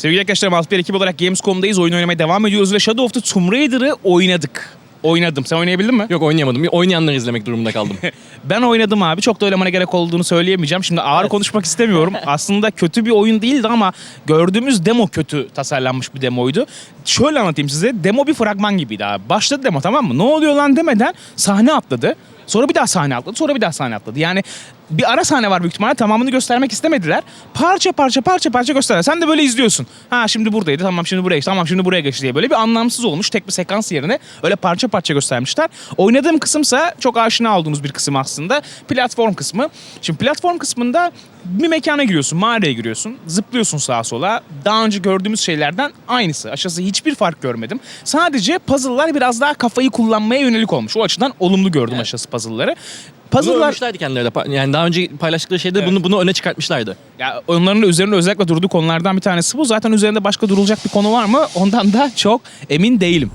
Sevgili arkadaşlar Maltbel ekip olarak Gamescom'dayız. Oyun oynamaya devam ediyoruz ve Shadow of the Tomb Raider'ı oynadık. Oynadım. Sen oynayabildin mi? Yok oynayamadım. Oynayanları izlemek durumunda kaldım. Ben oynadım abi. Çok da oynamana gerek olduğunu söyleyemeyeceğim. Şimdi ağır Evet. konuşmak istemiyorum. Aslında kötü bir oyun değildi ama gördüğümüz demo kötü tasarlanmış bir demoydu. Şöyle anlatayım size. Demo bir fragman gibiydi abi. Başladı demo tamam mı? Ne oluyor lan demeden sahne atladı. Sonra bir daha sahne atladı. Sonra bir daha sahne atladı. Yani bir ara sahne var büyük ihtimalle. Tamamını göstermek istemediler. Parça parça parça parça gösterdiler. Sen de böyle izliyorsun. Ha şimdi buradaydı. Tamam şimdi buraya geçti. Tamam şimdi buraya geçti diye. Böyle bir anlamsız olmuş. Tek bir sekans yerine öyle parça parça göstermişler. Oynadığım kısımsa çok aşina olduğunuz bir kısım aslında. Platform kısmı. Şimdi platform kısmında bir mekana giriyorsun. Mağaraya giriyorsun. Zıplıyorsun sağa sola. Daha önce gördüğümüz şeylerden aynısı. Aşağısı hiçbir fark görmedim. Sadece puzzle'lar biraz daha kafayı kullanmaya yönelik olmuş. O açıdan olumlu gördüm Evet. aşağısı puzzle'ları. Bunu Puzzle'lar övmüşlerdi kendileri de. Pa- Yani daha önce paylaştıkları şeyde Evet. bunu bunu öne çıkartmışlardı. Ya onların da üzerinde özellikle durduğu konulardan bir tanesi bu. Zaten üzerinde başka durulacak bir konu var mı? Ondan da çok emin değilim.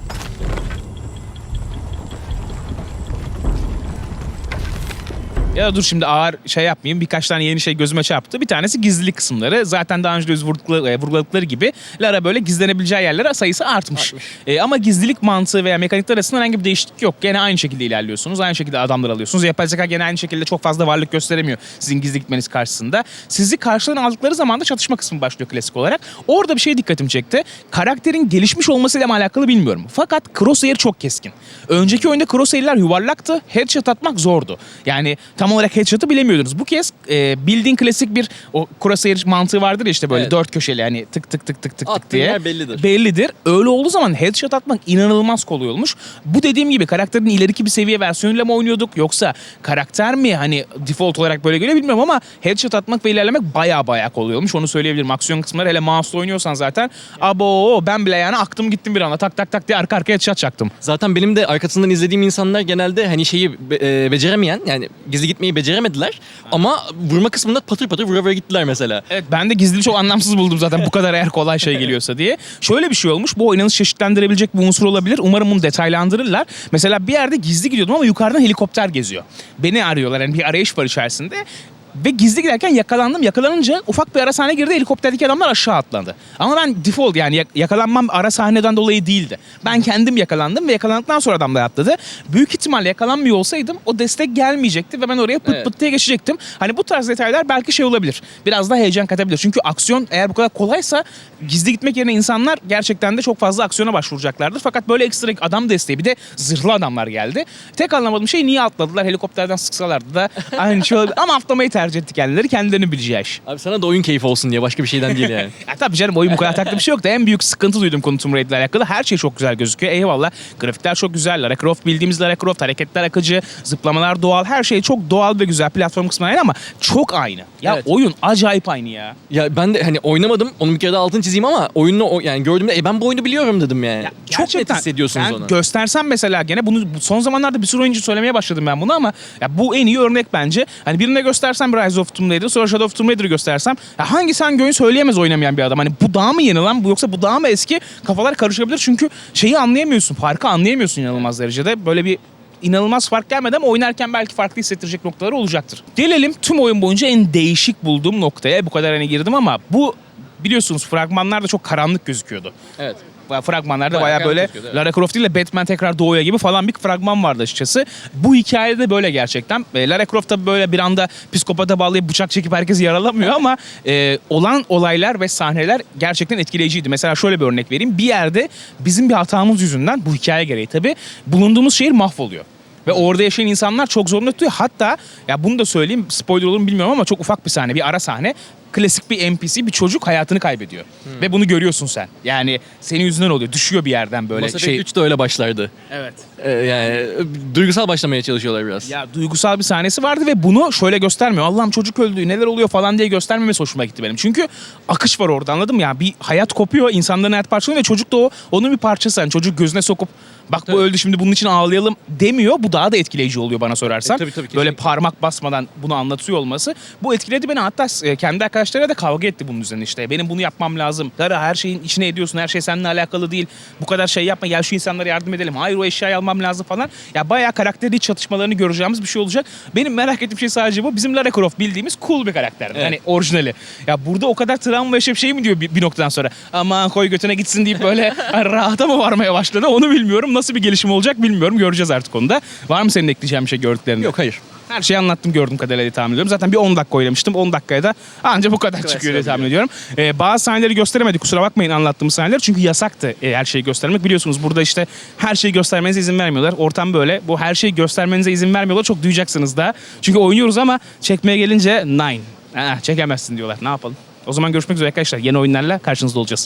Ya da dur şimdi ağır şey yapmayayım. Birkaç tane yeni şey gözüme çarptı. Bir tanesi gizlilik kısımları. Zaten daha önce e, vurguladıkları gibi Lara böyle gizlenebileceği yerlere sayısı artmış. Artmış. E, ama gizlilik mantığı veya mekanikler arasında herhangi bir değişiklik yok. Gene aynı şekilde ilerliyorsunuz. Aynı şekilde adamlar alıyorsunuz. Yapay zeka gene aynı şekilde çok fazla varlık gösteremiyor sizin gizli gitmeniz karşısında. Sizi karşılarına aldıkları zaman da çatışma kısmı başlıyor klasik olarak. Orada bir şey dikkatimi çekti. Karakterin gelişmiş olmasıyla mı alakalı bilmiyorum. Fakat crosshair çok keskin. Önceki oyunda crosshair'ler yuvarlaktı. Headshot atmak zordu. Yani tam olarak headshot'ı bilemiyordunuz. Bu kez e, bildiğin klasik bir o crosshair mantığı vardır ya işte böyle Evet. dört köşeli hani tık tık tık tık tık tık Attığın diye. yer bellidir. Bellidir. Öyle olduğu zaman headshot atmak inanılmaz kolay olmuş. Bu dediğim gibi karakterin ileriki bir seviye versiyonuyla mı oynuyorduk yoksa karakter mi hani default olarak böyle geliyor bilmiyorum ama headshot atmak ve ilerlemek baya baya kolay olmuş. Onu söyleyebilirim. Aksiyon kısımları hele mouse'la oynuyorsan zaten abo ben bile yani aktım gittim bir anda tak tak tak diye arka arkaya headshot çaktım. Zaten benim de arkasından izlediğim insanlar genelde hani şeyi be- e, beceremeyen yani gizli gitmeyi beceremediler ama vurma kısmında patır patır vura vura gittiler mesela. Evet ben de gizli çok anlamsız buldum zaten bu kadar eğer kolay şey geliyorsa diye. Şöyle bir şey olmuş bu oynanış çeşitlendirebilecek bir unsur olabilir. Umarım bunu detaylandırırlar. Mesela bir yerde gizli gidiyordum ama yukarıdan helikopter geziyor. Beni arıyorlar yani bir arayış var içerisinde. Ve gizli giderken yakalandım. Yakalanınca ufak bir ara sahne girdi. Helikopterdeki adamlar aşağı atladı. Ama ben default yani yak- yakalanmam ara sahneden dolayı değildi. Ben kendim yakalandım ve yakalandıktan sonra adamlar atladı. Büyük ihtimalle yakalanmıyor olsaydım o destek gelmeyecekti ve ben oraya pıt Evet. pıt diye geçecektim. Hani bu tarz detaylar belki şey olabilir. Biraz daha heyecan katabilir. Çünkü aksiyon eğer bu kadar kolaysa gizli gitmek yerine insanlar gerçekten de çok fazla aksiyona başvuracaklardır. Fakat böyle ekstra adam desteği bir de zırhlı adamlar geldi. Tek anlamadığım şey niye atladılar? Helikopterden sıksalardı da aynı şey olabilir. Ama atlamayı tercih etti kendileri. Kendilerinin bileceği iş. Abi sana da oyun keyfi olsun diye başka bir şeyden değil yani. Ya tabii canım oyun bu kadar taklı bir şey yoktu. En büyük sıkıntı duydum konu Tomb Raider'la alakalı. Her şey çok güzel gözüküyor. Eyvallah. Grafikler çok güzel. Lara Croft bildiğimiz Lara Croft. Hareketler akıcı. Zıplamalar doğal. Her şey çok doğal ve güzel. Platform kısmı aynı ama çok aynı. Ya Evet. oyun acayip aynı ya. ya ben de hani oynamadım onu bir kere de altını çizeyim ama oyunu o- yani gördüğümde e ben bu oyunu biliyorum dedim yani. Ya Çok net hissediyorsunuz ben onu. göstersem mesela gene bunu bu son zamanlarda bir sürü oyuncu söylemeye başladım ben bunu ama ya bu en iyi örnek bence. Hani birine göstersem Rise of Tomb Raider sonra Shadow of Tomb Raider'ı göstersem ya hangisi hangi oyun söyleyemez oynamayan bir adam. Hani bu daha mı yeni lan bu yoksa bu daha mı eski kafalar karışabilir çünkü şeyi anlayamıyorsun farkı anlayamıyorsun inanılmaz derecede. Böyle bir inanılmaz fark gelmedi ama oynarken belki farklı hissettirecek noktaları olacaktır. Gelelim tüm oyun boyunca en değişik bulduğum noktaya. Bu kadar hani girdim ama bu biliyorsunuz fragmanlarda çok karanlık gözüküyordu. Evet. Fragmanlarda Bayağı bayağı böyle evet. Lara Croft de Batman tekrar doğuya gibi falan bir fragman vardı açıkçası. Bu hikayede de böyle gerçekten. E, Lara Croft da böyle bir anda psikopata bağlayıp bıçak çekip herkesi yaralamıyor ama e, olan olaylar ve sahneler gerçekten etkileyiciydi. Mesela şöyle bir örnek vereyim. Bir yerde bizim bir hatamız yüzünden bu hikaye gereği tabii bulunduğumuz şehir mahvoluyor. Ve orada yaşayan insanlar çok zorunda tutuyor. Hatta ya bunu da söyleyeyim spoiler olur mu bilmiyorum ama çok ufak bir sahne bir ara sahne. Klasik bir NPC bir çocuk hayatını kaybediyor. Ve bunu görüyorsun sen. Yani senin yüzünden oluyor. Düşüyor bir yerden böyle Mass şey. 3 de öyle başlardı. Evet. Ee, yani e, duygusal başlamaya çalışıyorlar biraz. Ya duygusal bir sahnesi vardı ve bunu şöyle göstermiyor. Allah'ım çocuk öldü neler oluyor falan diye göstermemesi hoşuma gitti benim. Çünkü akış var orada anladın mı? Ya bir hayat kopuyor insanların hayat parçalanıyor ve çocuk da o onun bir parçası. Yani çocuk gözüne sokup bak bu Tabii. öldü şimdi bunun için ağlayalım demiyor. Bu daha da etkileyici oluyor bana sorarsan. E, tabii, tabii, Böyle parmak basmadan bunu anlatıyor olması. Bu etkiledi beni hatta e, kendi arkadaşlarıyla da kavga etti bunun üzerine işte. Benim bunu yapmam lazım. Lara her şeyin içine ediyorsun. Her şey seninle alakalı değil. Bu kadar şey yapma. Gel şu insanlara yardım edelim. Hayır o eşyayı almam lazım falan. Ya bayağı karakteri çatışmalarını göreceğimiz bir şey olacak. Benim merak ettiğim şey sadece bu. Bizim Lara Croft bildiğimiz cool bir karakter. Evet. Hani orijinali. Ya burada o kadar travma yaşayıp şey mi diyor bir, bir noktadan sonra. Aman koy götüne gitsin deyip böyle rahata mı varmaya başladı onu bilmiyorum. Nasıl bir gelişim olacak bilmiyorum. Göreceğiz artık onu da. Var mı senin ekleyeceğin bir şey gördüklerinde? Yok hayır. Her şeyi anlattım gördüğüm kadarıyla diye tahmin ediyorum. Zaten bir 10 dakika oynamıştım. 10 dakikaya da anca bu kadar çıkıyor diye tahmin ediyorum. Ee, bazı sahneleri gösteremedik. Kusura bakmayın anlattığımız sahneler. Çünkü yasaktı e, her şeyi göstermek. Biliyorsunuz burada işte her şeyi göstermenize izin vermiyorlar. Ortam böyle. Bu her şeyi göstermenize izin vermiyorlar. Çok duyacaksınız da. Çünkü oynuyoruz ama çekmeye gelince nine. Aa, çekemezsin diyorlar. Ne yapalım? O zaman görüşmek üzere arkadaşlar. Yeni oyunlarla karşınızda olacağız.